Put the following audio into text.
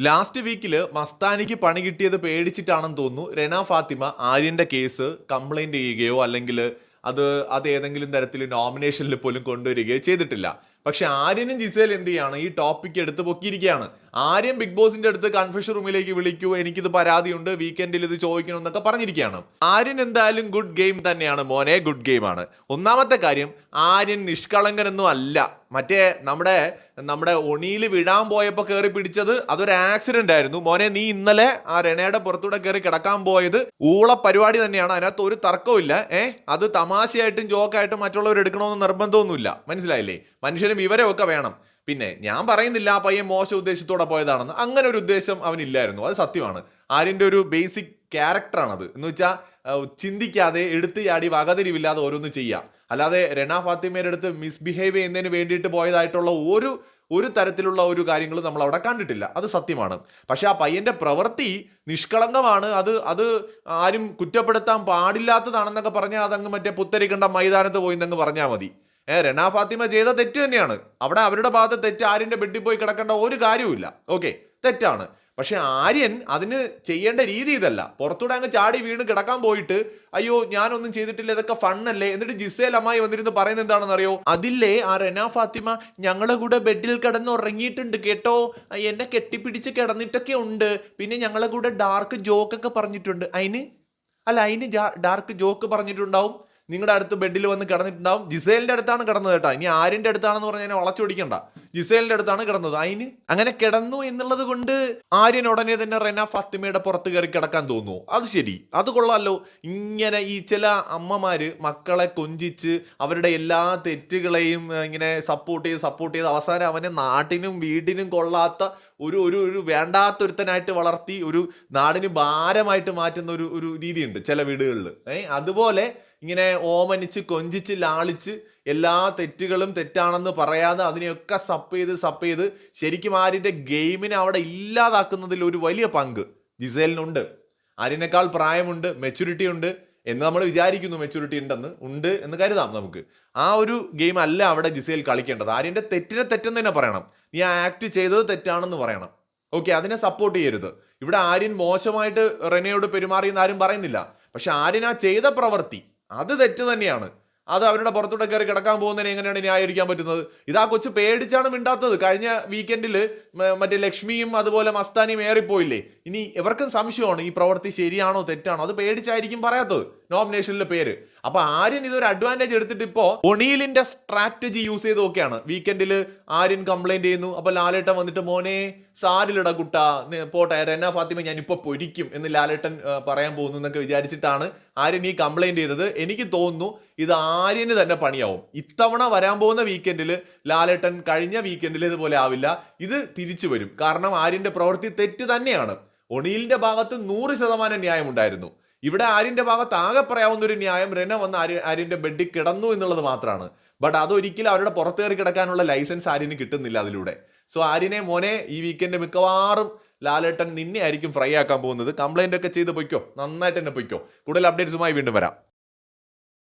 Last വീക്കിൽ മസ്താനിക്ക് പണി കിട്ടിയത് പേടിച്ചിട്ടാണെന്ന് തോന്നുന്നു. റെന ഫാത്തിമ ആര്യന്റെ കേസ് കംപ്ലൈന്റ് ചെയ്യുകയോ അല്ലെങ്കിൽ അത് അത് ഏതെങ്കിലും തരത്തിൽ നോമിനേഷനിൽ പോലും കൊണ്ടുവരികയോ ചെയ്തിട്ടില്ല. പക്ഷെ ആര്യനും ജിസേൽ എന്ത് ചെയ്യാണ്? ഈ ടോപ്പിക് എടുത്ത് പൊക്കിയിരിക്കുകയാണ്. ആര്യം ബിഗ് ബോസിന്റെ അടുത്ത് കൺഫ്യൂഷൻ റൂമിലേക്ക് വിളിക്കൂ എനിക്കിത് പരാതിയുണ്ട് വീക്കെൻഡിൽ ഇത് ചോദിക്കണം എന്നൊക്കെ പറഞ്ഞിരിക്കുകയാണ്. ആര്യൻ എന്തായാലും ഗുഡ് ഗെയിം തന്നെയാണ് മോനെ ഗുഡ് ഗെയിമാണ് ഒന്നാമത്തെ കാര്യം ആര്യൻ നിഷ്കളങ്കനൊന്നും അല്ല. മറ്റേ നമ്മുടെ നമ്മുടെ ഒണിയിൽ വിടാൻ പോയപ്പോൾ കയറി പിടിച്ചത് അതൊരു ആക്സിഡന്റ് ആയിരുന്നു. മോനെ നീ ഇന്നലെ ആ രണയുടെ പുറത്തൂടെ കയറി കിടക്കാൻ പോയത് ഊള പരിപാടി തന്നെയാണ്. അതിനകത്ത് ഒരു തർക്കമില്ല ഏഹ് അത് തമാശയായിട്ടും ജോക്കായിട്ടും മറ്റുള്ളവർ എടുക്കണമെന്ന് നിർബന്ധമൊന്നുമില്ല. മനസ്സിലായില്ലേ? മനുഷ്യന് വിവരമൊക്കെ വേണം. പിന്നെ ഞാൻ പറയുന്നില്ല ആ പയ്യൻ മോശം ഉദ്ദേശത്തോടെ പോയതാണെന്ന്. അങ്ങനെ ഒരു ഉദ്ദേശം അവനില്ലായിരുന്നു. അത് സത്യമാണ്. ആര്യന്റെ ഒരു ബേസിക് ക്യാരക്ടറാണത് എന്ന് വെച്ചാൽ ചിന്തിക്കാതെ എടുത്ത് ചാടി വകതിരിവില്ലാതെ ഓരോന്ന് ചെയ്യാം. അല്ലാതെ രണ ഫാത്തിമയുടെ അടുത്ത് മിസ്ബിഹേവ് ചെയ്യുന്നതിന് വേണ്ടിയിട്ട് പോയതായിട്ടുള്ള ഒരു ഒരു തരത്തിലുള്ള ഒരു കാര്യങ്ങൾ നമ്മൾ അവിടെ കണ്ടിട്ടില്ല. അത് സത്യമാണ്. പക്ഷേ ആ പയ്യന്റെ പ്രവൃത്തി നിഷ്കളങ്കമാണ്. അത് അത് ആരും കുറ്റപ്പെടുത്താൻ പാടില്ലാത്തതാണെന്നൊക്കെ പറഞ്ഞാൽ അതങ്ങ് മറ്റേ പുത്തരിക്കണ്ട മൈതാനത്ത് പോയി എന്നങ്ങ് പറഞ്ഞാൽ മതി. ഏ രണ ഫാത്തിമ ചെയ്ത തെറ്റ് തന്നെയാണ്. അവിടെ അവരുടെ ഭാഗത്ത് തെറ്റ് ആരിന്റെ ബെഡിൽ പോയി കിടക്കേണ്ട ഒരു കാര്യവുമില്ല. ഓക്കെ തെറ്റാണ്. പക്ഷെ ആര്യൻ അതിന് ചെയ്യേണ്ട രീതി ഇതല്ല. പുറത്തൂടെ അങ്ങ് ചാടി വീണ് കിടക്കാൻ പോയിട്ട് അയ്യോ ഞാനൊന്നും ചെയ്തിട്ടില്ല ഇതൊക്കെ ഫണ്ണല്ലേ? എന്നിട്ട് ജിസേൽ അമ്മായി വന്നിരുന്ന് പറയുന്നത് എന്താണെന്ന് അറിയോ അതില്ലേ ആ റെന ഫാത്തിമ ഞങ്ങളുടെ കൂടെ ബെഡിൽ കിടന്ന് ഉറങ്ങിയിട്ടുണ്ട് കേട്ടോ എന്നെ കെട്ടിപ്പിടിച്ച് കിടന്നിട്ടൊക്കെ ഉണ്ട്. പിന്നെ ഞങ്ങളെ കൂടെ ഡാർക്ക് ജോക്കൊക്കെ പറഞ്ഞിട്ടുണ്ട്. അതിന് അല്ല അതിന് ഡാർക്ക് ജോക്ക് പറഞ്ഞിട്ടുണ്ടാവും. നിങ്ങളുടെ അടുത്ത് ബെഡിൽ വന്ന് കിടന്നിട്ടുണ്ടാവും. ജിസേലിന്റെ അടുത്താണ് കിടന്നത് കേട്ടോ. ഇനി ആര്യന്റെ അടുത്താണെന്ന് പറഞ്ഞാൽ എന്നെ വളച്ചൊടിക്കണ്ട. ജിസേലിന്റെ അടുത്താണ് കിടന്നത്. അതിന് അങ്ങനെ കിടന്നു എന്നുള്ളത് കൊണ്ട് ആര്യൻ ഉടനെ തന്നെ റെന ഫാത്തിമയുടെ പുറത്ത് കയറി കിടക്കാൻ തോന്നുന്നു. അത് ശരി. അത് കൊള്ളാമല്ലോ ഇങ്ങനെ ഈ ചില അമ്മമാര് മക്കളെ കൊഞ്ചിച്ച് അവരുടെ എല്ലാ തെറ്റുകളെയും ഇങ്ങനെ സപ്പോർട്ട് ചെയ്ത് സപ്പോർട്ട് ചെയ്ത് അവസാനം അവനെ നാട്ടിനും വീടിനും കൊള്ളാത്ത ഒരു ഒരു ഒരു വേണ്ടാത്തൊരുത്തനായിട്ട് വളർത്തി ഒരു നാടിന് ഭാരമായിട്ട് മാറ്റുന്ന ഒരു ഒരു രീതിയുണ്ട് ചില വീടുകളിൽ ഏഹ് അതുപോലെ ഇങ്ങനെ ഓമനിച്ച് കൊഞ്ചിച്ച് ലാളിച്ച് എല്ലാ തെറ്റുകളും തെറ്റാണെന്ന് പറയാതെ അതിനെയൊക്കെ സപ്പ് ചെയ്ത് സപ്പ് ചെയ്ത് ശരിക്കും ആര്യന്റെ ഗെയിമിനെ അവിടെ ഇല്ലാതാക്കുന്നതിൽ ഒരു വലിയ പങ്ക് ജിസേലിനുണ്ട്. ആര്യനേക്കാൾ പ്രായമുണ്ട് മെച്യൂരിറ്റി ഉണ്ട് എന്ന് നമ്മൾ വിചാരിക്കുന്നു മെച്യൂരിറ്റി ഉണ്ടെന്ന്. ഉണ്ട് എന്ന് കരുതാം നമുക്ക്. ആ ഒരു ഗെയിം അല്ല അവിടെ ജിസേൽ കളിക്കേണ്ടത്. ആര്യന്റെ തെറ്റിനെ തെറ്റെന്ന് തന്നെ പറയണം. നീ ആ ആക്ട് ചെയ്തത് തെറ്റാണെന്ന് പറയണം. ഓക്കെ അതിനെ സപ്പോർട്ട് ചെയ്യരുത്. ഇവിടെ ആര്യൻ മോശമായിട്ട് റെനയോട് പെരുമാറിയെന്ന് ആരും പറയുന്നില്ല. പക്ഷെ ആര്യൻ ആ ചെയ്ത പ്രവൃത്തി അത് തെറ്റ് തന്നെയാണ്. അത് അവരുടെ പുറത്തൂടെ കയറി കിടക്കാൻ പോകുന്നതിന് എങ്ങനെയാണ് ന്യായീകരിക്കാൻ പറ്റുന്നത്? ഇത് ആ കൊച്ചു പേടിച്ചാണ് മിണ്ടാത്തത്. കഴിഞ്ഞ വീക്കെൻഡിൽ മറ്റേ ലക്ഷ്മിയും അതുപോലെ മസ്താനിയും ഏറിപ്പോയില്ലേ? ഇനി ഇവർക്കും സംശയമാണ് ഈ പ്രവൃത്തി ശരിയാണോ തെറ്റാണോ? അത് പേടിച്ചായിരിക്കും പറയാത്തത്. നോമിനേഷനിലെ പേര്. അപ്പൊ ആര്യൻ ഇതൊരു അഡ്വാന്റേജ് എടുത്തിട്ട് ഇപ്പോ ഒണീലിന്റെ സ്ട്രാറ്റജി യൂസ് ചെയ്ത് നോക്കിയാണ്. വീക്കെൻഡിൽ ആര്യൻ കംപ്ലൈന്റ് ചെയ്യുന്നു. അപ്പൊ ലാലേട്ടൻ വന്നിട്ട് മോനെ സാരിലിട കുട്ട. പോട്ടെ റെന ഫാത്തിമ ഞാൻ ഇപ്പൊ പൊരിക്കും എന്ന് ലാലേട്ടൻ പറയാൻ പോകുന്നു എന്നൊക്കെ വിചാരിച്ചിട്ടാണ് ആര്യൻ ഈ കംപ്ലൈന്റ് ചെയ്തത്. എനിക്ക് തോന്നുന്നു ഇത് ആര്യന് തന്നെ പണിയാവും. ഇത്തവണ വരാൻ പോകുന്ന വീക്കെൻഡിൽ ലാലേട്ടൻ കഴിഞ്ഞ വീക്കെൻഡിൽ ഇതുപോലെ ആവില്ല. ഇത് തിരിച്ചു വരും. കാരണം ആര്യന്റെ പ്രവൃത്തി തെറ്റ് തന്നെയാണ്. ഒണീലിന്റെ ഭാഗത്ത് നൂറ് ശതമാനം ന്യായമുണ്ടായിരുന്നു. ഇവിടെ ആര്യന്റെ ഭാഗത്ത് ആകെ പറയാവുന്ന ഒരു ന്യായം റെന വന്ന് ആര്യ ആര്യന്റെ ബെഡിൽ കിടന്നു എന്നുള്ളത് മാത്രമാണ് ബട്ട് അതൊരിക്കലും അവരുടെ പുറത്ത് കയറി കിടക്കാനുള്ള ലൈസൻസ് ആര്യന് കിട്ടുന്നില്ല അതിലൂടെ. സോ ആര്യനെ മോനെ ഈ വീക്കെൻഡ് മിക്കവാറും ലാലേട്ടൻ നിന്നെ ആയിരിക്കും ഫ്രൈ ആക്കാൻ പോകുന്നത്. കംപ്ലൈന്റ് ഒക്കെ ചെയ്ത് പൊയ്ക്കോ. നന്നായിട്ട് തന്നെ പൊയ്ക്കോ. കൂടുതൽ അപ്ഡേറ്റ്സുമായി വീണ്ടും വരാം.